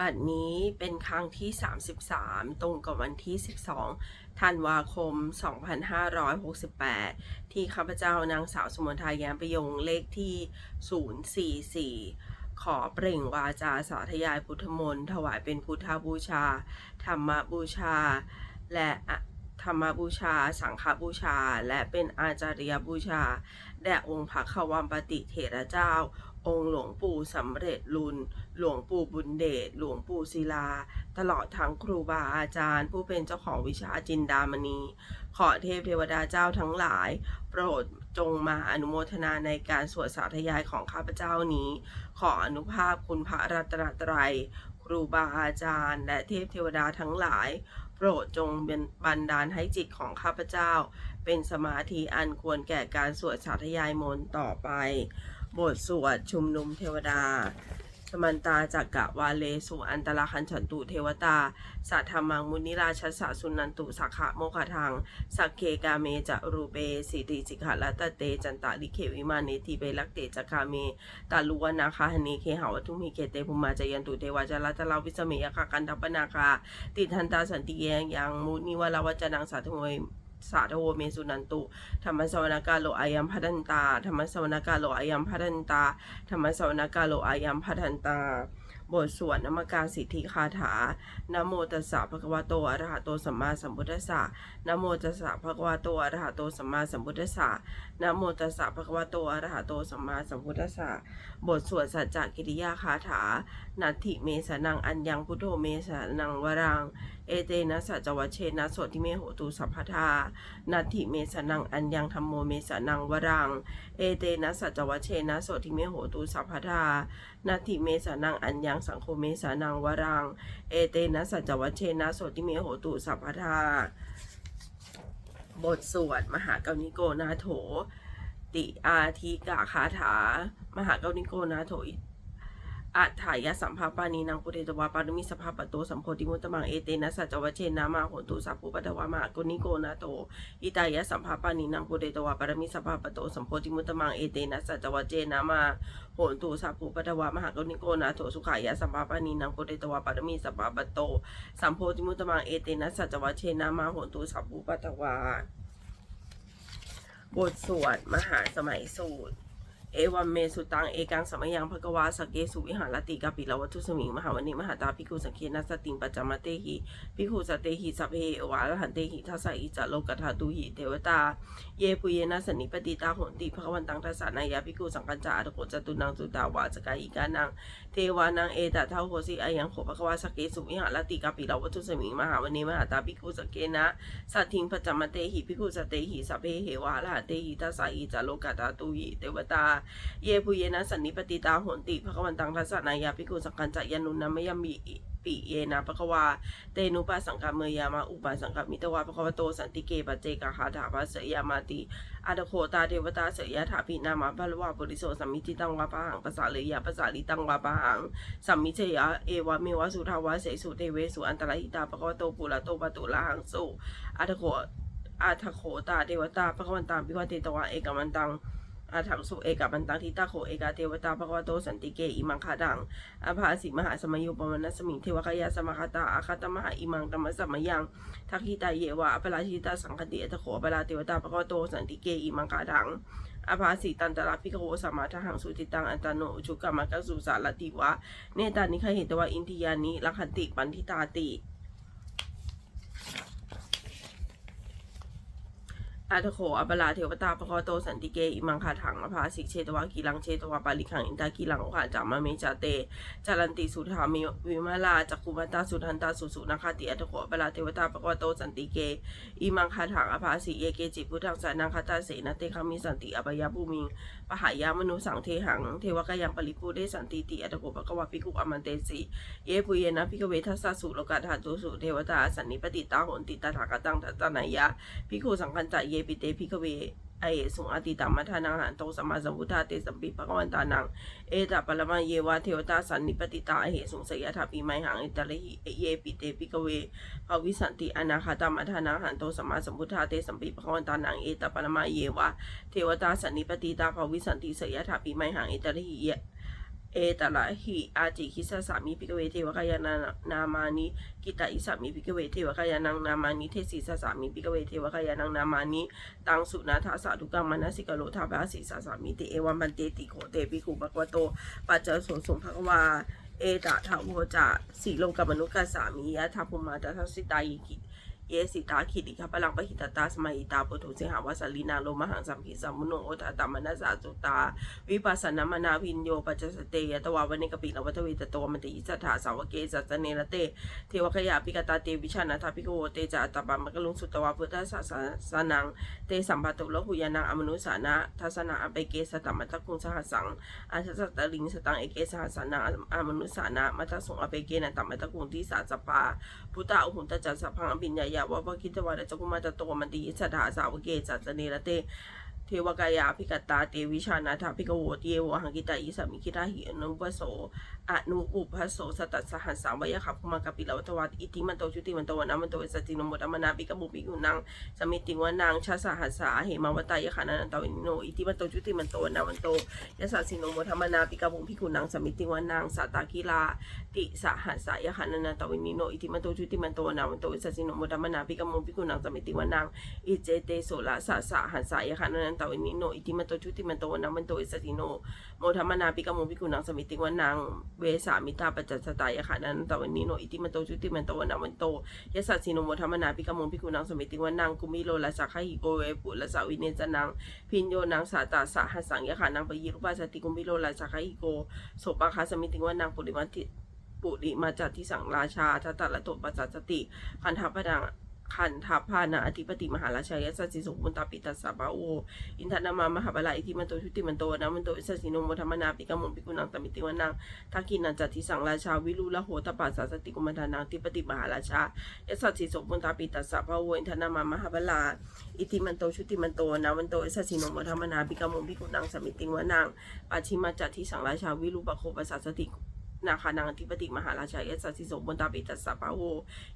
บัดนี้เป็นครั้งที่ 33 ตรงกับวันที่ 12 ธันวาคม 2568 ที่ข้าพเจ้านางสาวสมนทาแย้มประยงเลขที่ 044 ขอเปล่งวาจาสาธยายพุทธมนต์ถวายเป็นพุทธบูชา ธรรมบูชา และอะธรรมบูชา สังฆบูชา และเป็นอาจาริยบูชา แด่องค์พระขวัมปติเถระเจ้า องค์หลวงปู่สำเร็จลุน หลวงปู่บุญเดช หลวงปู่ศิลา ตลอดทั้งครูบาอาจารย์ ผู้เป็นเจ้าของวิชาจินดามณี ขอเทพเทวดาเจ้าทั้งหลาย โปรดจงมาอนุโมทนาในการสวดสาธยายของข้าพเจ้านี้ ขออนุภาพคุณพระรัตนตรัย ครูบาอาจารย์ และเทพเทวดาทั้งหลายโปรดจงเป็นบันดาลให้จิตของข้าพเจ้า เป็นสมาธิอันควรแก่การสวดสาธยายมนต์ต่อไป บทสวดชุมนุมเทวดา สมันตาจักกะวาเลสุอันตรคันฉันตุเทวตา สัทธรรมังมุนิราชสะสุนันตุสักขะโมคทางสักเคกาเมจะรูเปสิติสิกขะลัตตะเตจันตาลิเควิมานิทีเปลักเตจักคาเมตาลุวนาคาหเนเคหาวัตุมิเกเตภุมาจยันตุเทวาจารัตลาวิสเมยคากันทัปนาคาติทันตาสันติเยงยังมุนิวลาวัจนังสาธุเม สาธโวเมสุนันตุธรรมสวนากาโลอายัมพัทันตาธรรมสวนากาโลอายัมพัทันตาธรรมสวนากาโลอายัมพัทันตา บทสวดนมการสิทธิคาถานโมตัสสะภะคะวะโตอะระหะโตสัมมาสัมพุทธัสสะนโมตัสสะภะคะวะโตอะระหะโตสัมมาสัมพุทธัสสะนโมตัสสะภะคะวะโตอะระหะโตสัมมาสัมพุทธัสสะบทสวดสัจจกิริยาคาถา นัตถิเมสนังอัญญังพุทโธเมสนังวรัง เอเตนะสัจวัชเชนะโสติเมโหตุสัพพทานัตถิเมสนังอัญญังธรรมโมเมสนังวรัง เอเตนะสัจวัชเชนะโสติเมโหตุสัพพทานาทิเมสานังอัญญังสังโฆเมสานังวรัง เอเตนะสัจจวัชเชนะโสติเมโหตุสัพพทาบทสวดมหากานิโกนาโถ ติอาทิกาคาถา มหากานิโกนาโถ อัฏฐายสัมภาปานีนางปุเรตวาปารมิสภาปโตสัมโพธิมุตตมังเอเตนะสัจวัชเชนะมาโหตุสัพพุปตวามหากานิโกนาโถอิตายะสัมภาปานินังปุเรตวาปรมิสภาปโตสัมโพธิมุตตมังเอเตนะสัจวัจเจนะมาโหตุสัพพุปตวามหากรุณิโกนาโถสุขายะสัมภาปานินังปุเรตวาปรมิสภาปโตสัมโพธิมุตตมังเอเตนะสัจวัจเจนะมาโหตุสัพพุปตวาบทสวดมหาสมัยสูตร เอวัมเมสุตัง เอกังสมัยังภกวาสกเกสุวิหารติกาปิลวัตุสมิงมหาวันิมหาตาภิกุสังเคนัสติงปัจจามเตหิภิกุสเตหิสัพเพวาลหันเตหิทัสสะอิจจโลกธาตุหิเทวตา เยปุเยนะสันิปติตาโหนติภควันตังทัสสะนายาภิกุสังกัญจาอโกจตุนังสุตาวาสกายิกานัง เทวานังเอตะเท่าโหสิอายังโขภควาสเกสุวิหารติกาปิลวัตุสมิงมหาวันนิมหาตาภิกุสเคนะสัตถิงปัจจามเตหิภิกุสเตหิสัพเพเหวาลหันเตหิทัสสะอิจจโลกธาตุหิเทวตา เยปุเยนะสันนิปติตาโหนติภควันตังทัสสะนายาภิกุสังกัญจายานุนามยมิ ปิเยนะภควาเตนุปัสสังกามเมยามาอุปาสังกามิตวาภควโตสันติเกปเจกาหาถาภาเสยามาติอาตโคตาเทวตาเสยถาภินามาภลวาปุริโสสัมมิติตังวาปะหังภาษาเลยาภาษาลิตังวาปะหังสัมมิเชยะเอวะเมวะสุทาวะเสสุเทเวสุอันตรหิตาภควโตปุระโตปะตุละหังสุอาตโคอาทโคตาเทวตาภควันตังพิวเตตวะเอกมันตัง อาถังสุเอกบันตังทิตาโขเอกาเทวตาภควโตสันติเกอิมังคาดังอาภาสิมหาสมยุปมนัสมิงเทวกายาสมคตาอาคาตมหาอิมังธรรมสัมยังทักขิตาเยวะอปราชิตาสังคติอัตโขอปราเทวตาภควโตสันติเกอิมังคาดังอาภาสิตันตระพิกโวสมมาทหังสุติตังอันตโนอุชุกรรมกัสุสารติวะ เนตานิคเหตวะอินทิยานิลักขติปันทิตาติ อาตโขอัปลาเทวตาปะคอโตสันติเกอิมังคาถังอภาสิกเชตวากีลังเชตวาปาลิขังอินตากีลังขวาจามาเมจาเตจารันติสุธามิวิมาลาจักคุมาตาสุทันตาสุสุนาคาติอัตโขอัปลาเทวตาปะคอโตสันติเกอิมังคาถังอภาสิเยเกจิพุทธังสานังคาตาเสนาเตคามิสันติอปยาภูมิง ปหายามนุสังเทหัง เทวกายังปริปูได้สันติติอัตโกปะกวาปิกุอมันเตสีเยปุเยนะพิกเวทัสสุโลกาธาตุสุเทวตาสันนิปติตาหนติตาถากตังทัตตนายะพิกขุสังคันจะเยปิเตพิกเว ไอสุงอติตามัทานังหันโตสมาสัมพุทธาเตสัมปิภควันตานัง เอตปรมาเยวาเทวตาสันนิปติตาเหสุงสยถาปีไมหังเอตระหิเยปิเตปิกเวภวิสันติอนาคาตามัทานังหันโตสมาสัมพุทธาเตสัมปิภควันตานัง เอตปรมาเยวาเทวตาสันนิปติตาภวิสันติสยถาปีไมหังเอตระหิเย เอตละหิอาจิคิสสามิพิกเวเทวกายานานามานิกิตาอิสามิพิกเวเทวกายานังนามานิเทศิสสามิพิกเวเทวกายานังนามานิตังสุนาทาสาธุกังมนัสิกโลทาภาสิสสามิติเอวัมมันเตติโขเตปิคุปะกวโตปัจเจโสสมภควาเอตะทาโวจะสีโลกมนุกัสสามิยะทัพพุมาตทัสสิตายิกิ เยสิตาขิติขปลังปะหิตตาสมัยตาปุถุสิหาวาสลีนาโลมหังสัมภิสัมมุโนโอตตามนัสสาจุตา วิปัสสนามนาพินโยปัจจสเตยตวาวันเนกปิลวัตเวตโตมันติอิสถาสาวเกสัจเนรเต เทวคยาปิกตาเตวิชานาทาปิโกเตจาตปามะกลุงสุตวาพุทธสสสนัง เตสัมปัตตุโลหุยานังอมนุสานะทัสนาอเปเกสตัมมัตคุงสหสังอาชสตลิงสตังเอเกสหสสังอมนุสานะมัตตสงอเปเกนตัมมัตคุงที่สาสปาพุทธาอุหุนตจัสสะพังอภิญญายาวะวะคิตวาระจกุมาตโตมันติอิสถาสาวเกจัจเนระเต เทวกายาภิกตาเตวิชานาถาภิกโวเทวหังกิตาอิสามิคิตาหิอนุปโสอนุอุปโสสตัสสหัสสามวยขับมากปิลวัตวัตอิติมันโตชุติมันโตวนามันโตสตินโมตมนาปิกบุปิกุนังสมิติวนังชาสหัสสาเหมาวตายขานันตวินโนอิติมันโตชุติมันโตวนามันโตยสัสสินมธรรมนาปิกบุปิกุนังสมิติวนังสัตากิลาติสหัสสายขานันตวินิโนอิติมันโตชุติมันโตวนามันโตสัสสินมธรรมนาปิกบุปิกุนังสมิติวนังอิเจเตโสละสสหัสายคะนันตวินิโนอิติมันโตชุติมันโตนะมันโตอิสติโนโมธรรมนาปิกะโมปิกุนังสมิติวันนางเวสามิตาปัจจสตายคะนันตวินิโนอิติมันโตชุติมันโตนะมันโตยสัสสิโนโมธรรมนาปิกะโมปิกุนังสมิติวันนางกุมิโลละสักขหิโกเวปุละสาวิเนจนังพินโยนังสาตาสะหัสังยคะนังปยิรุปัสสติกุมิโลละสักขหิโกโสปะคาสมิติวันนางปุริมัติปุริมาจัตทิสังราชาทัตตะละโตปัสสติคันทัพพดัง ขันทพานาอธิปติมหาราชายสัสสิสุมุนตาปิตัสสะบาโออินทนามามหาบาลาอิทิมันโตชุติมันโตนะมันโตอิสัสสิโนโมธรรมนาปิกมุปิกุนังตมิติวนังทักกินันจัติสังราชาวิรุละโหตปัสสะสติกุมันทานังทิปติมหาราชายสัสสิสุมุนตาปิตัสสะบาโออินทนามามหาบาลาอิทิมันโตชุติมันโตนะมันโตอิสัสสิโนโมธรรมนาปิกมุปิกุนังสมิติวนังปัจฉิมาจัติสังราชาวิรุปโคปัสสะสติ นาคานังอธิปติมหาราชายสัสสิโสมนตาปิตัสสะปะโว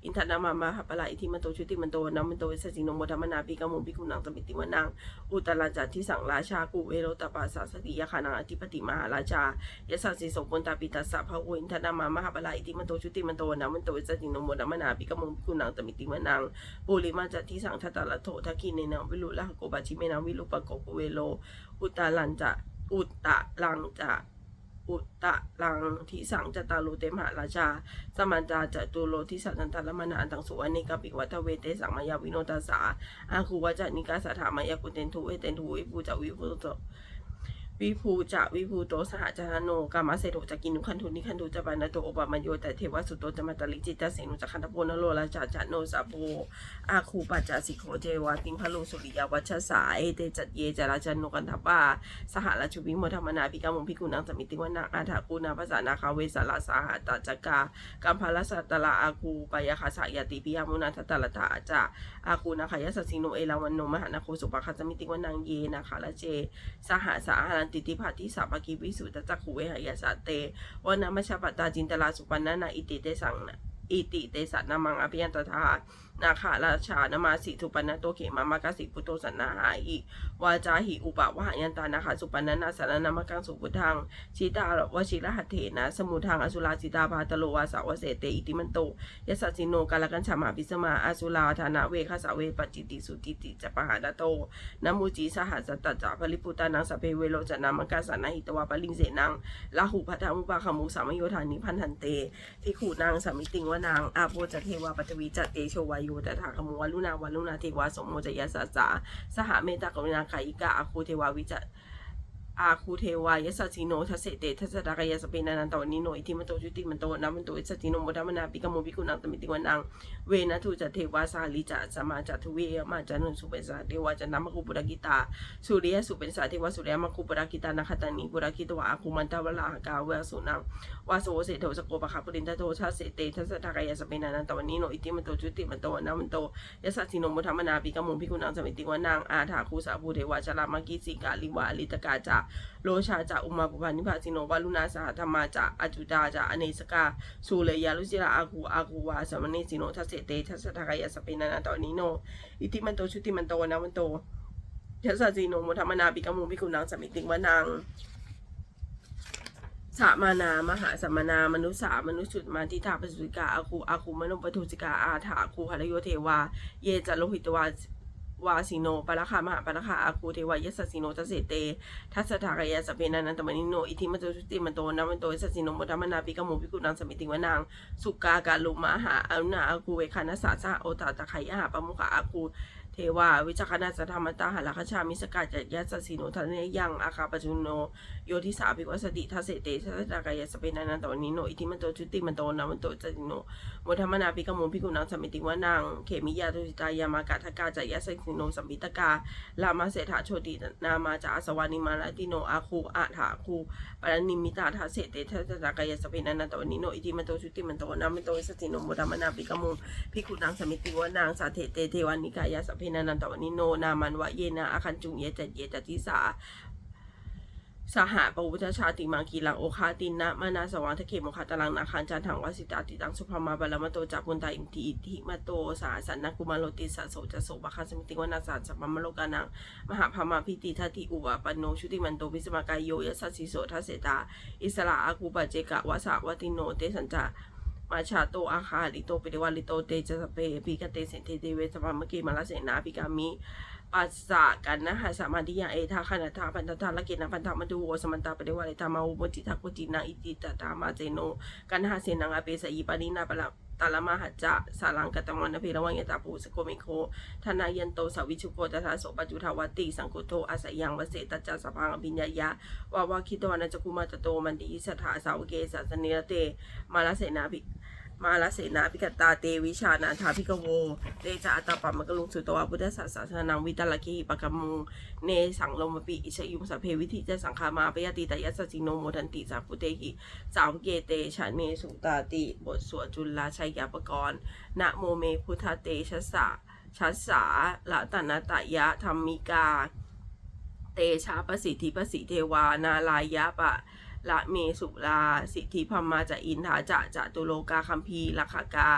อินทนามามาหาปลาอิทิมันโตชุติมันโตนามันโตอิสสิโนมธรรมนาปิกมุปิกุนังสมิติวนังอุตราจัตที่สังราชากุเวโรตปัสสสติยาคานังอธิปติมหาราชายสัสสิโสมนตาปิตัสสะภะโวอินทนามามาหาปลาอิทิมันโตชุติมันโตนามันโตอิสสิโนมธรรมนาปิกมุปิกุนังสมิติวนังปุริมาจัตที่สังทัตตะละโททักขินเนนะวิรุละโกบาชิเมนะวิรุปโกกุเวโลอุตาลันจะอุตะลังจะ อุตะลังทิสังจตารุเตมหาราชา สมันจาจตุโลทิสันันตละมนาอันตังสุวรรณิกปิวัตเวเตสังมายาวิโนตาสาอาคูวจานิกาสถามายากุเตนทุเวเตนทุวิภูจาวิภูโต วิภูจะวิภูโตสหจารโนกามาเสโตจะกินุขันทุนิขันทุจะปานาโตโอบามาโยแต่เทวสุโตจะมาตลิจิตาเสนุจะขันตโพนโลราชาจโนสาโพอาคูปัจจสิโขเทวาติงพะโลสุริยาวัชสาเอเตจัตเยจราจันโนกันทัปาสหราชุวิโมธรรมนาภิกามุงพิกุนังสมิติวนังอาถากูนาภาษานาคาเวสาลาสาหตาจักกากัมพาลสัตตละอากูปยาคาสายติปิยามุนาทัตตละตาจาอากูนาคายสัสสิโนเอลาวันโนมหานาโคสุปะคัสมิติวนังเยนาคาลเจ สหสาหันติติภัทิสาปกิวิสุตจักขุเวหายาสาเตวนามัชฌปตาจินตลาสุปันนานาอิติเตสังนะอิติเตสะนามังอภิยันตถา นาคาราชานามาสิทุปันนโตเขมามากาสิพุโตสันนาหาอิวาจาหิอุปะวะหยันตานาคาสุปันนานาสารนามกังสุพุทังชิตาวชิรหัตเถนะสมุทังอสุราจิตาภาตโลวาสาวเสเตอิติมันโตยสัสสิโนกาลกันฉามาพิสมาอสุราธานาเวคาสาเวปจิติสุติติจปหาดโตนมุจีสหัสตตจาภริปุตานังสเพเวโลจนามกัสสนาหิตวาปลิงเสนังลาหุพัทธมุปะขมุสามโยธานิพันธันเตทิขูนางสามิติงวานางอาโปจเทวาปัจวีจัตเตโชวายตถาคมวาลุนาวัลุนาเทวาสมโมจยสสสาสหเมตตากรุณาคายิกาอาคูเทวาวิจั อาคูเทวายสัสสิโนทัสเสเตทัสสะดากายสเปนันตวันนิโนอิทิมันโตจุติมันโตนามันโตอิสติโนโมดามนาปิกโมปิกุนังตมิติวานางเวนะทุจะเทวาสาลิจะสมาจัตุเวมาจันุสุเปนสาเทวาจะนามกุปุรกิตาสุริยสุเปนสาเทวาสุริยมกุปุรกิตานาคตานิปุรกิตวะอาคุมันตาวลาหกาเวสุนังวาโสเสโทสโกปะคาปุรินทโทชาเสเตทัสสะทากายสเปนันตวันนิโนอิติมันโตจุติมันโตนามันโตยสัสสิโนมธรรมนาปิกโมปิกุนังสมิติวานางอาถาคูสาภูเทวาชลามกิสิกาลิวาลิตกาจาโลชาจะอุมาปปานิพาสิโนวาลุนาสหธรรมาจะอจุดาจะอเนสกาสุเลยาลุสิลาอากูอากูวาสมเนสิโนทัสเสเตทัสสะทากายสเปนันตวันนิโน อิติมันโตชุติมันโตนามันโตยัสสิโนโมธรรมนาปิกโมปิกุนังสมิติวานางสามานามหาสมนามนุษสามนุษสุดมาทิทาปสุติกาอาคูอาคูมโนปทุสิกาอาถาคูหรโยเทวา เยจะโลหิตวา วาสิโนปะละคามหาปะละคาอาคูเทวายสสสิโนทัสเสเต ทัสถากายะสเปนันตมนิโน อิทิมัตชุติมันโตนามันโตสัสสิโนโมทัมนาปิกโมพิกุนังสมิติวนังสุกากาลุมหาอนุนาอาคูเวคานัสสาสะโอตาตะไคยะหาปะมุขะอาคู เทวา วิจักนาสธรรมตาหาลคชามิสกัจจยัสสสิโนทันเนยังอาคาปจุโนโยทิสาภิวัสติทัสเสเตทัสสะทากายสเพนันตมนิโนอิทิมันโตชุติมันโตนามันโตสัสสิโนโมทัมมนาปิกโมปิกุนังสมิติวนังเขมิยาตุสิตายามากาทกาจยัสสสิโนสัมปิตกาลามาเสถาโชตินามาจาสวานิมาลติโนอาคูอาถาคูปานิมิตาทาเสเตทัสสะกายสเพนันตมนิโนอิทิมันโตชุติมันโตนามันโตสัสสิโนโมทัมมนาปิกโมพิกุนังสมิติวนางสาเทเตเทวานิกายาสพเพนันตวนิโน นามันวะเยนะอาคันจุงเยจัดเยจัตติสาสหปวุฒชาติมังคีลังโอคาตินะมานาสวังทะเขมคาตลังนาคันจันถังวสิตาติตังสุภมาบาลมโตจักุนตาอินทีอิทิมาโตสาสันนักุมาโลติสะโสจะโสบคันสมิติวนาสาสัมมโลกานังมหาพมาพิติทัติอุวาปนโนชุติมันโตวิสมากายโยยสัสสิโสทัสเสตาอิสระอากูปะเจกะวะสาวติโนเตสัญจา มาชาโตอาคาลิโตปิเดวาลิโตเตจะสเปปิกเตเสนเทเตเวสปามเกมาลเสนาปิกามิปัสสะกันนะหาสามาธิยาเอทาคานาทาพันธทาละเกนะพันธมาดูโอสมันตาปเดวาลิตามาอุปจิทักกุจินาอิติตตามาเจโนกันหาเสนังอาเปสัยปานินาปะละ ตาลมาหัจจะสารังกตมันเพระวังยตาปูสโกมิโคธนายันโตสาวิชุโกตถาโสปจุทาวติ สังกุโตอาศัยยังวเสตจจสพังอภิญญายะวาวาคิดตอนัจจกุมาตโตมันติสถาสาวเกสัสเนเต มาลเสนาภิ มาลเสนาพิกตาเตวิชานาถาพิกโวเตจาอัตตาปามกะลุงสุตวะพุทธศาสนานังวิตาลกีปะกมุงเนสังลมปิอิชยุงสัพเพวิธิจะสังคามาปยติตยัสสิโนโมทันติสาพุเตหิสาวเกเตชะเนสุตาติ บทสวดจุลาชัยยาปกรณ์นะโมเมพุทธเตชัสะชัสสาละตันตยะธรรมิกา เตชาประสิทธิประสิเทวา นาลายะปะ ละเมสุลาสิทธิพัมมาจะอินทาจะจะตุโลกาคัมพีลักขกา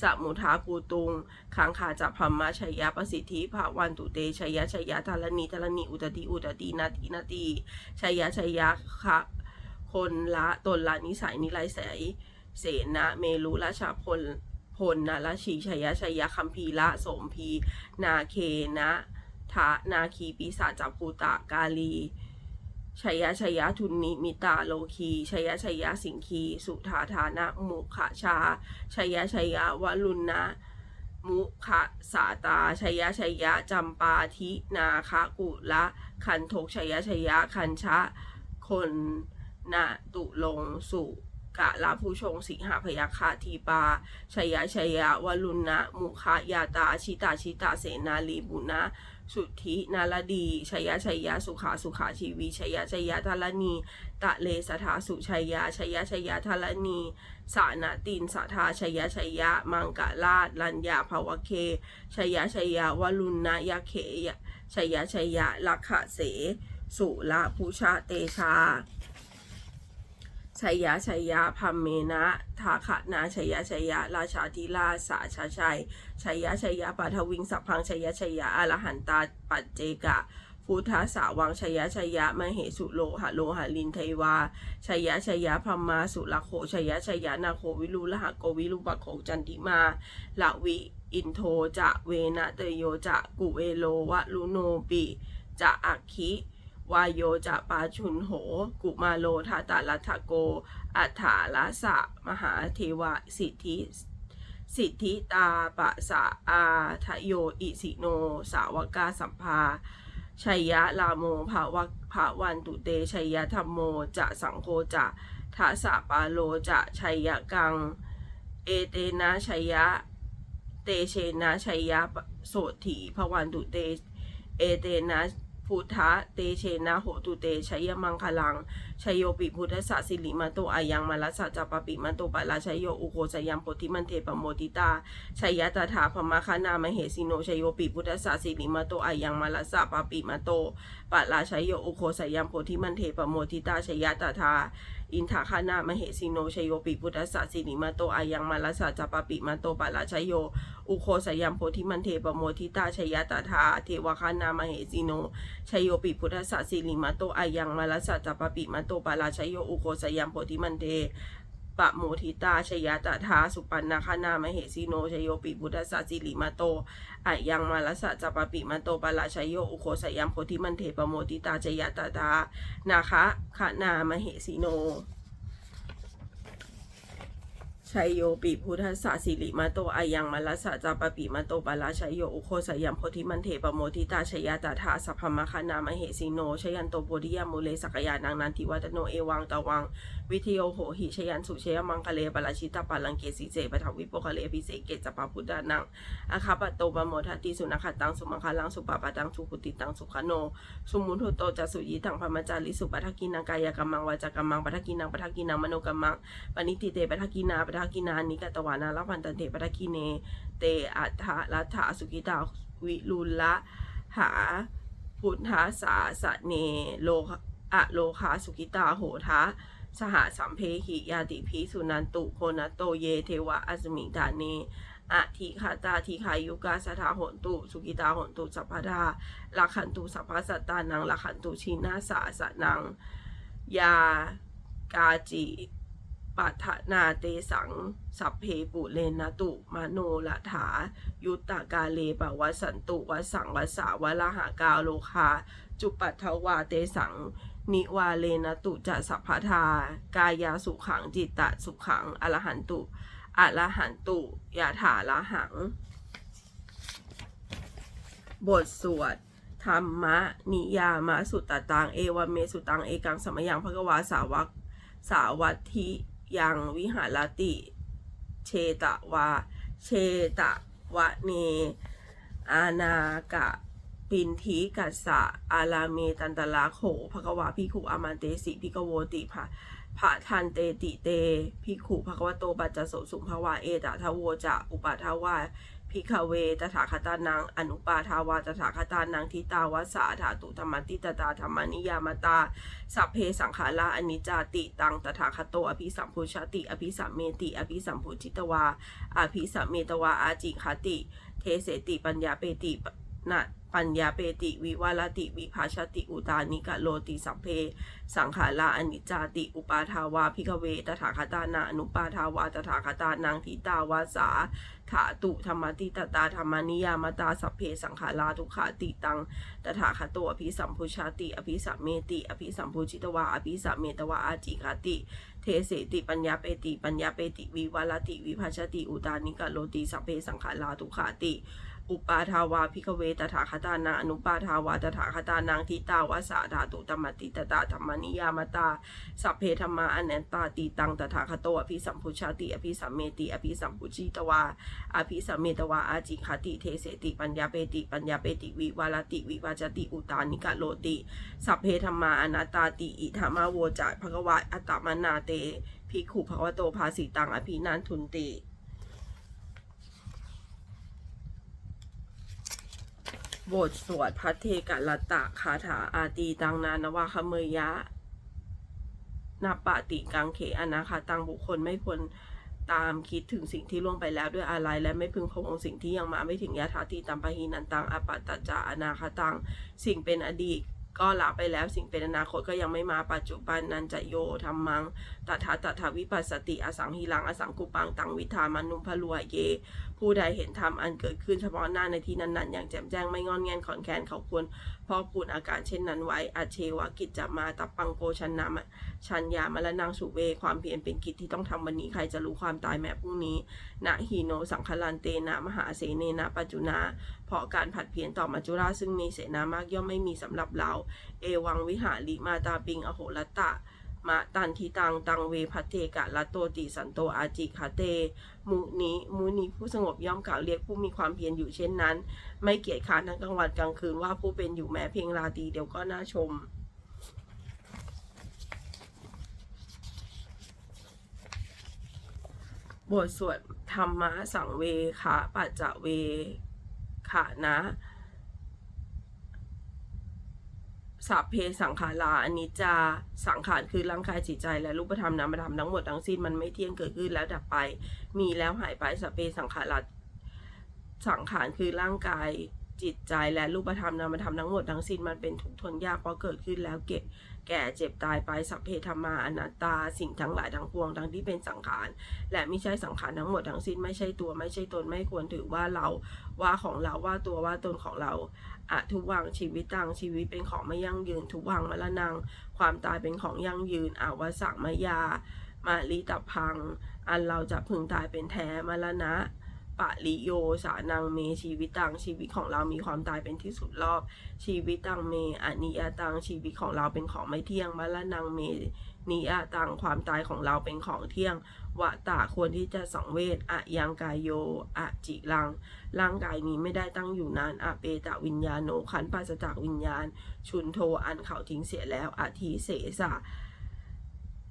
สมุทาภูตุงขังขาจะพัมมาชัยยะประสิทธิภาวันตุเตชัยยะชัยยะทารณีทารณีอุตติอุตตินาทีนาทีชัยยะชัยยะคะคนละตนละนิสัยนิไรใสยเสนะเมลุราชาพลพลนะราชีชัยยะชัยยะคัมพีละสมพี นาเคนะทะนาคีปีศาจจับภูตะกาลี ชัยยะชัยยะทุนนิมิตาโลคีชัยยะชัยยะสิงคี สุธาธานะมุขะชาชัยยะชัยยะวลุณนะมุขะสาตาชัยยะชัยยะจำปาทินาคะกุละคันทกชัยยะชัยยะคันชะ คนนะตุลงสุกะลาผู้ชงสิงหาพยาคาทีปาชัยยะชัยยะวลุณนะมุขะยาตาชิตาชิตาเสนาลีบุนะ สุทธินารดีชัยยะชัยยะสุขาสุขาชีวีชัยยะชัยยะทารณี ตะเลสถาสุชัยยะชัยยะชัยยะทารณี สานาตินสาธาชัยยะชัยยะ มังกะลาดลัญญาภาวเคชัยยะชัยยะวลุณนยะเขยชัยยะชัยยะลักขะเส สุละภูชาเตชา ชัยยะชัยยะพัมเมนะทาขะนาชัยยะชัยยะ ราชาธิราชสาชาชัยชัยยะชัยยะปัทวิงสัพพังชัยยะชัยยะอรหันตาปัจเจกะพุทธสาวังชัยยะชัยยะมเหสุโลหะโลหะลินเทวาชัยยะชัยยะพัมมาสุลโคชัยยะชัยยะนาโควิรุลหะโกวิรุปะโคจันติมาละวิอินโทจะเวนะเตโยจะกุเวโลวะลุโนปิจะอักขิ วายโยจะปาชุนโห กุมาโลทาตาลัทธโก อัฏฐาลาสะ มหาเทวะสิทธิสิทธิตาปะสะอาทะโยอิสิโน สาวกาสัมภาชัยยะลาโมภาวะภาวันตุเตชัยยะธรรมโมจะสังโฆจะทัสสะปาโลจะชัยยะกัง เอเตนะชัยยะ เตเชนะชัยยะโสถีภวันตุเต เอเตนะ พุทธะเตเชนะโหตุเตชัยมังคลังชัยโยปิพุทธสสะสิริมาโตอายังมาลัสสะจัปปปิมันโตปะลาชัยโยอุโคสยามโพธิมันเทปโมติตาชัยยะตถาพมคานามเหสิโนชัยโยปิพุทธสสะสิริมาโตอายังมาลัสสะปปิมาโตปะลาชัยโยอุโคสยามโพธิมันเทปโมติตาชัยยะตถา อินทาคานามเหสีโนชโยปิพุทธสสะสินิมาโตอายังมาลสสะจัปปปิมาโตปาลาชโย อุโคสยามโพธิมันเทปโมทิตาชยตถาเทวคานามเหสีโนชโยปิพุทธสสะสินิมาโตอายังมาลสสะจัปปปิมาโตปาลาชโย อุโคสยามโพธิมันเท ปะโมทิตาชยตถาสุปันนาคานามเหสีโนชยโยปิพุทธสสะสิริมาโตอายังมาลสสะจัปปิมาโตปาราชยโยอุโคสยัมโพธิมันเทปโมทิตาชยตถานาคะขานามเหสีโนชัยโยปิพุทธสสะสิริมาโตอายังมาลสสะจาปปิมาโตปาราชัยโยอุโคสยัมโพธิมันเทปโมทิตาชยตาถาสัพพมคานามเหสีโนชยันโตโพธิยามุเลสกยานังนันทิวัตโนเอวังตะวัง วิทโยโหหิชยันสุเชยมังคะเลปราชิตาปาลังเกสิเจปทวิโปคะเลพิเศษเกจปาพุทธานังอาคาปโตปโมทัติสุนัขตังสุมังคลังสุปปะตังสุขุติตังสุขโน สุมุนทุโตจะสุยิตังพมจาริสุปัทกินังกายกรรมังวาจากรรมังปัทกินังปัทกินังมโนกรรมังปณิติเตปทักกินาปทักกินานิกตวานาลพันตันเตปทักกิเน เตอัฏฐาลัทธาสุกิตาวิรุลละหาพุทธาสาสเนโลอะโลคาสุกิตาโหทะ สหสัมเพหิยาติพีสุนันตุโพนโตเยเทวะอัสมิดาเนอะทิคาตาทิคายุกาสถาหนตุสุกิตาหนตุสัพพดาลักขันตุสัพพสัตตานังลักขันตุชินาสาสนัง ยากาจิปัฏนาเตสัง สัพเพปุเรนตุมโนละถา ยุตตากาเลปวัสสันตุวสังวสาวลหากาโลคา จุปัทวาเตสัง นิวาเลนตุจะสัพพทา กายาสุขังจิตตะสุขังอรหันตุอรหันตุยาถาละหัง บทสวดธรรมะนิยามะสุตตตัง เอวเมสุตัง เอกังสมยังภะกวาสาวักสาวัติยังวิหารติ เชตวา เชตวะเน อานา กะ ปินทิกัสสะอาลาเมตันตลาโขภะกวาพิขุอามันเตสิพิกโวติภะพระทันเตติเตพิขุภะกวโตปัจจโสสุภวาเอตทะโวจะอุปาทาวาพิกเวตถาคตานังอนุปาทาวาตถาคตานังทิตาวาสาธาตุธรรมติตตาธรรมานิยามตาสัพเพสังขาราอนิจจติตังตถาคตโตอภิสัมพุชติ อภิสัมเมติ อภิสัมพุจิตวาอภิสัมเมตวาอาจิคติ เทเสติปัญญาเปตินะ ปัญญาเปติวิวาลติวิภาชติอุตานิกะโลติสัพเพ สังขาราอนิจจาติอุปาทาวาพิกเวตถาคตานาอนุปาทาวาตถาคตานังทิตาวาสาถาตุธรรมติตตาธรรมนิยามตาสัพเพสังขาราทุขาติตังตถาคตโตอภิสัมพุชาติ อภิสัมเมติ อภิสัมพุจิตวาอภิสัมเมตวาอาจิคติ เทเสติปัญญาเปติ ปัญญาเปติวิวาลติวิภาชติอุตานิกะโลติสัพเพสังขาราทุขาติ อุปาทาวาพิกเวตถาคตานังอนุปาทาวาตถาคตานังทิตาวาสาธาตุธรรมติตตาธรรมนิยามตา สัพเพธรรมาอนันตาติตังตถาคโตอภิสัมพุชาติ อภิสัมเมติ อภิสัมพุจิตวา อภิสัมเมตวาอาจิคติเทเสติปัญญาเปติปัญญาเปติวิวาลติวิวาจติอุตานิกะโลติ สัพเพธรรมาอนัตตาติอิธรรมาโวจะภควะอัตตมนาเตภิกขุภควโตภาสิตังอภินันทุนติ บทสวดพัทเทกะลัตะคาถาอาตีตังนานวาคเมยะนาปะติกังเขอนาคาตังบุคคลไม่ควรตามคิดถึงสิ่งที่ล่วงไปแล้วด้วยอะไรและไม่พึงพงสิ่งที่ยังมาไม่ถึงยาทาติตัมปะหินันตังอปัตตจาอนาคาตัง สิ่งเป็นอดีตก็ละไปแล้วสิ่งเป็นอนาคตก็ยังไม่มาปัจจุบันนันจะโยธรรมังตถาตถาวิปัสสติอสังหิลังอสังกุปังตังวิธามานุพลวเย ผู้ใดเห็นธรรมอันเกิดขึ้นเฉพาะหน้าในที่นั้นๆ อย่างแจ่มแจ้งไม่งอนแงนขอนแคนเขาควรพอกพูนอาการเช่นนั้นไว้อาเชวกิจจะมาตับปังโกชันนามชัญญามละนางสุเว ความเพียรเป็นกิจที่ต้องทำวันนี้ใครจะรู้ความตายแม้พรุ่งนี้นะฮีโนสังคลันเตนะมหาเสเนนะปัจจุนา เพราะการผัดเพี้ยนต่อมัจจุราซึ่งมีเสนามากย่อมไม่มีสำหรับเรา เอวังวิหาริมาตาปิงอโหรตะ มะตันทิตังตังเวพัเทกะละโตติสันโตอาจิคาเต มุนีมุนีผู้สงบย่อมกล่าวเรียกผู้มีความเพียรอยู่เช่นนั้น ไม่เกียจค้านทั้งกลางวันกลางคืนว่าผู้เป็นอยู่แม้เพียงราตรีเดียวก็น่าชมบทสวดธรรมะสังเวคะปัจจเวขะนะ สัพเพสังขาราอันนี้จะสังขารคือร่างกายจิตใจและรูปธรรมนามธรรมทั้งหมดทั้งสิ้นมันไม่เที่ยงเกิดขึ้นแล้วดับไป มีแล้วหายไปสัพเพสังขาราสังขารคือร่างกายจิตใจและรูปธรรมนามธรรมทั้งหมดทั้งสิ้นมันเป็นทุกทนยากเพราะเกิดขึ้นแล้วเก็บ แก่เจ็บตายไปสัพเพธรรมาอนัตตา สิ่งทั้งหลายทั้งปวงทั้งที่เป็นสังขาร และไม่ใช่สังขารทั้งหมดทั้งสิ้นไม่ใช่ตัวไม่ใช่ตนไม่ควรถือว่าเราว่าของเราว่าตัวว่าตนของเราอะทุกวังชีวิตตังชีวิตเป็นของไม่ยั่งยืนทุกวังมรณงความตายเป็นของยั่งยืนอาวสังมายามาลิตพัง อันเราจะพึงตายเป็นแท้มรณะ ปะริโยสานังเมชีวิตตังชีวิตของเรามีความตายเป็นที่สุดรอบ ชีวิตตังเมอนิยตังชีวิตของเราเป็นของไม่เที่ยงมรณังเมนิยตังความตายของเราเป็นของเที่ยงวะตาควรที่จะสังเวชอะยังกายโยอะจิลัง ร่างกายนี้ไม่ได้ตั้งอยู่นานอะเปตะวิญญาโนขันปราศจากวิญญาณ ชุนโทอันเขาทิ้งเสียแล้วอาทีเสสะ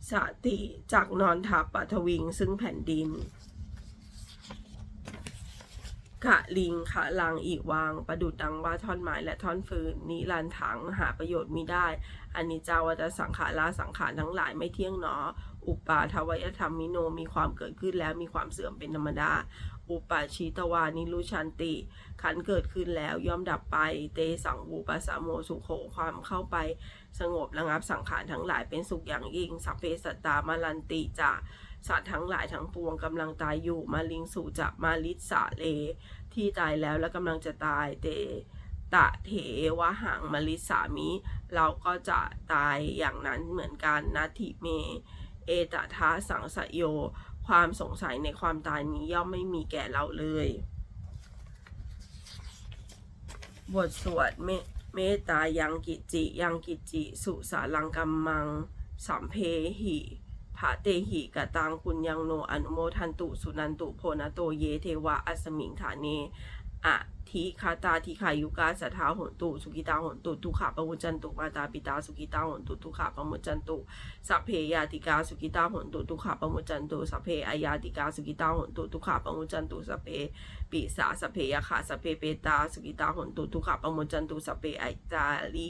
สติจากนอนทับปัทวิงซึ่งแผ่นดิน ขะลิงขะลังอีกวาง ประดุดดังว่าท่อนไม้และท่อนฟืนนิรันถังหาประโยชน์มิได้อันนี้จาวัตสังขาราสังขารทั้งหลายไม่เที่ยงหนอ อุปาทวยธรรมมิโนมีความเกิดขึ้นแล้วมีความเสื่อมเป็นธรรมดา อุปาชีตวานิรุชันติ ขันเกิดขึ้นแล้วย่อมดับไป เตสังวูปสสะโมสุโขความเข้าไป สงบระงับสังขารทั้งหลายเป็นสุขอย่างยิ่งสัพเพสัตตามาลันติจะ สัตว์ทั้งหลายทั้งปวงกำลังตายอยู่มาลิงสู่จะมาลิสาเล ที่ตายแล้วและกำลังจะตายเตตะเถวะหังมลิสามิ เราก็จะตายอย่างนั้นเหมือนกันนาทิเม เอตทาสังสยโย ความสงสัยในความตายนี้ย่อมไม่มีแก่เราเลย บทสวดเมเมตตายังกิจจิยังกิจจิสุสาลังกัมมัง สัมเพหิ พระเตหิกะตังคุณยังโนอนุโมทันตุสุนันตุโพนโตเยเทวะอัสมิงฐาเนอะ ทิคาตาทิขายุกาสัทธาหนตุสุกิตาหนตุทุขะปะมุจันตุมาตาปิตาสุกิตาหนตุทุขะปะมุจันตุสัพเพยาติกาสุกิตาหนตุทุขะปะมุจันตุสัพเพอายาติกาสุกิตาหนตุทุขะปะมุจันตุสัพเพปิสาสัพเพยะขาสัพเพเปตาสุกิตาหนตุทุขะปะมุจันตุสัพเพอจาริ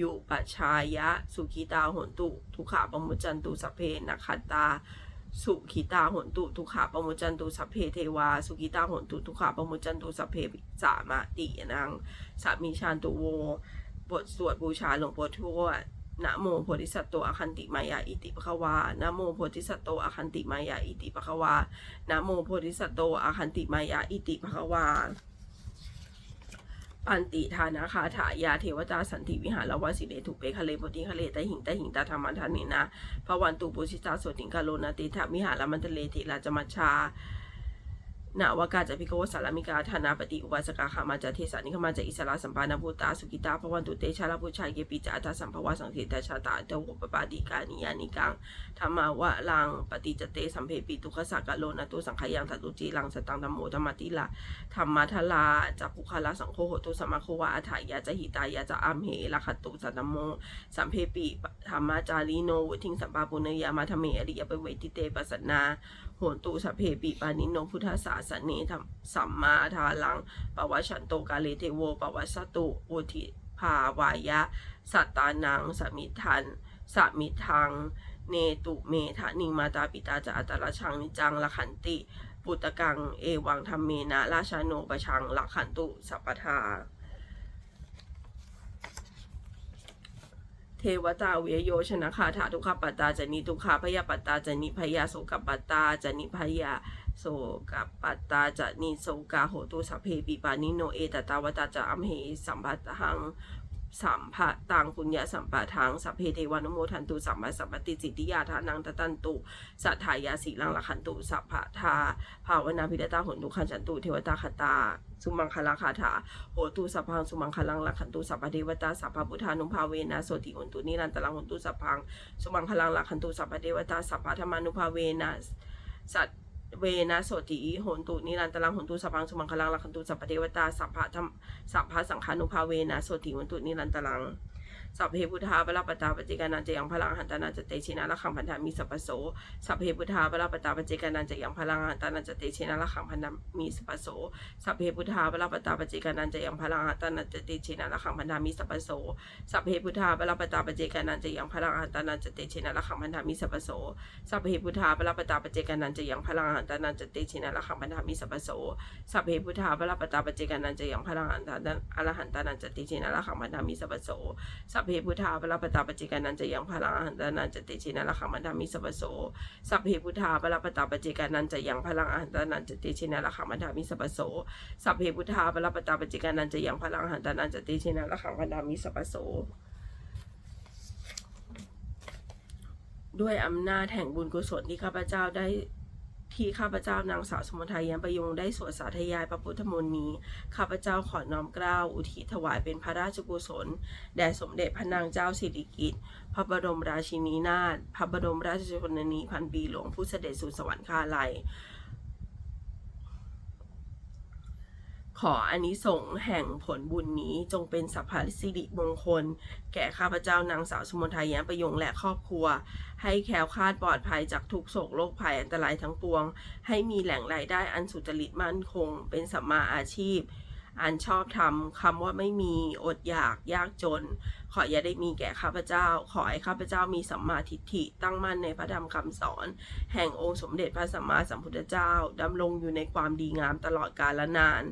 ยุปชายะสุขิตาหนตุทุขะปะมุจันตุสัพเพนัคตา สุขิตาหนตุทุขะปมุจจันตุสัพเพเทวา สุขิตาหนตุทุขะปมุจจันตุสัพเพสามาตินังสามีชานตุโว บทสวดบูชาหลวงปู่ทวดนะโมโพธิสัตว์โตอคันติมายาอิติปะคะวานะโมโพธิสัตว์โตอคันติมายาอิติปะคะวานะโมโพธิสัตว์โตอคันติมายาอิติปะคะวา ปันติทานาคาถายาเทวตาสันติวิหารวสิเลถุเปคะเลปติคะเลตหิงตหิงตาธรรมันทานินะพระวันตุปุชิตาสวดิงกาโลนาติถามิหารมันตะเลติราจมัชชา นาวากาจะพิกวสารมิกาธานาปฏิอุบาสกาขามาจะเทสานิขมาจะอิสระสัมปานาภูตาสุกิตาพระวันตุเตชะลาภูชายเกปิจาตาสัมภวะสังเทตชาตาเตวปปาติกานิยานิกังธรรมาวะลังปฏิจเตสัมเพปิตุขสักกะโลนะตุสังขยังทัตุจีลังสตังธรรมโมธรรมติลาธรรมะทลาจักขุคาลาสังโฆโหตุสมมาโควะอัฏฐายาจะหิตายาจะอัมเหลัคขตุสัตตโมสัมเพปิธรรมาจารีโนวุทิงสัมปาปุเนยามาธเมอริยปเวทิเตปัสสนา โหตุสัพเพปิปานิโนพุทธศาสเนธรรมสัมมาทาลังปวัชันโตกาเลเทโวปวัสตุอุทิภาวายะ สัตตานังสมิทันสมิทัง เนตุเมทะนิมาตาปิตาจะอัตระชังนิจังละขันติ ปุตตะกัง เอวังธรรมเมนะราชาโนปชังละขันตุสัพพทา เทวตาเวยโยชนะคาถาทุกขปัตตาจนิทุกขาพยาปัตตาจนิพยาโสกปัตตาจนิพยาโสกปัตตาจนิโสกาโหตุสัพเพปิปานิโนเอตตาวตาจะอัมเหสัมปัตหัง สัมภะตังปุญญาสัมปะทังสัพเพเทวานุโมทันตุสัมมาสัมปติสิทธิยาทานังตะตันตุสัทธายาสีลังละขันตุสัพพะทาภาวนาพิดตาหนตุขันจันตุเทวตาคตาสุมังคลาคาถาโหตุสัพพังสุมังคลังลักขันตุสัพพเทวตาสัพพพุทธานุภาเวนะโสติหนตุนิรันตลังหนตุสัพพังสุมังคลังลักขันตุสัพพเทวตาสัพพธรรมานุภาเวนะสัต เวนะโสติโหนตุนิรันตรังหนตุสัพพังสุมังคลังลักขันตุสัพพเทวตาสัพพะสัพพสังฆานุภาเวนะโสติหนตุนิรันตรัง สัพเพพุทธาปะลาปตาปจิกานันจะยังพลังหันตานันจะเตชินะละขังพันธามีสัพพโสสัพเพพุทธาปะลาปตาปจิกานันจะยังพลังหันตานันจะเตชินะละขังพันธามีสัพพโสสัพเพพุทธาปะลาปตาปจิกานันจะยังพลังหันตานันจะเตชินะละขังพันธามีสัพพโสสัพเพพุทธาปะลาปตาปจิกานันจะยังพลังหันตานันจะเตชินะละขังพันธามีสัพพโสสัพเพพุทธาปะลาปตาปจิกานันจะยังพลังหันตานันจะเตชินะละขังพันธามีสัพพโสสัพเพพุทธาปะลาปตาปจิกานันจะยังพลังหันตานันอรหันตานันจะเตชินะละขังพันธามีสัพพโสสัพเพพุทธาปรปตาปจิกานันจะยังพลังอหันตานันจะติชินะละขังมันธามิสัพโสสัพเพพุทธาปรปตาปจิกานันจะยังพลังอหันตานันจะติชินะละขังมันธามิสัพโสสัพเพพุทธาปรปตาปจิกานันจะยังพลังอหันตานันจะติชินะละขังมันธามิสัพโสด้วยอำนาจแห่งบุญกุศลที่ข้าพเจ้าได้ ที่ข้าพเจ้านางสาวสมุทัยยันประยงได้สวดสาธยายพระพุทธมนต์นี้ ข้าพเจ้าขอน้อมเกล้าอุทิศถวายเป็นพระราชกุศล แด่สมเด็จพระนางเจ้าสิริกิติ์ พระบรมราชินีนาถ พระบรมราชชนนีพันปีหลวงผู้เสด็จสู่สวรรคาลัย ขออานิสงส์แห่งผลบุญนี้จงเป็นสัพพสิริมงคล แก่ข้าพเจ้านางสาวสมุทัยแย้มประยงและครอบครัว ให้แคล้วคลาดปลอดภัยจากทุกโศกโรคภัยอันตรายทั้งปวง ให้มีแหล่งรายได้อันสุจริตมั่นคง เป็นสัมมาอาชีพ อันชอบธรรมคำว่าไม่มีอดอยากยากจน ขออย่าได้มีแก่ข้าพเจ้า ขอให้ข้าพเจ้ามีสัมมาทิฏฐิตั้งมั่นในพระธรรมคำสอน แห่งองค์สมเด็จพระสัมมาสัมพุทธเจ้าดำรงอยู่ในความดีงามตลอดกาลนาน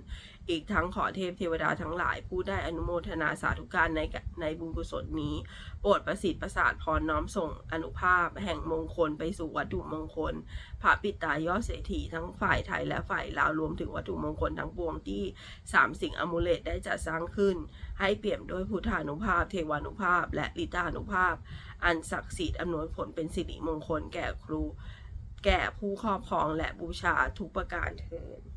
อีกทั้งขอเทพเทวดาทั้งหลาย ผู้ได้อนุโมทนาสาธุการในในบุญกุศลนี้ โปรดประสิทธิ์ประสาทพรน้อมส่งอนุภาพ แห่งมงคลไปสู่วัตถุมงคลพระปิตายอดเศรษฐีทั้งฝ่ายไทยและฝ่ายลาวรวมถึงวัตถุมงคลทั้งปวงที่สามสิ่งอมูเลตได้จัดสร้างขึ้น ให้เปี่ยมด้วยพุทธานุภาพ เทวานุภาพ และลิตานุภาพ อันศักดิ์สิทธิ์อำนวยผลเป็นสิริมงคลแก่ครู แก่ผู้ครอบครองและบูชาทุกประการเทิน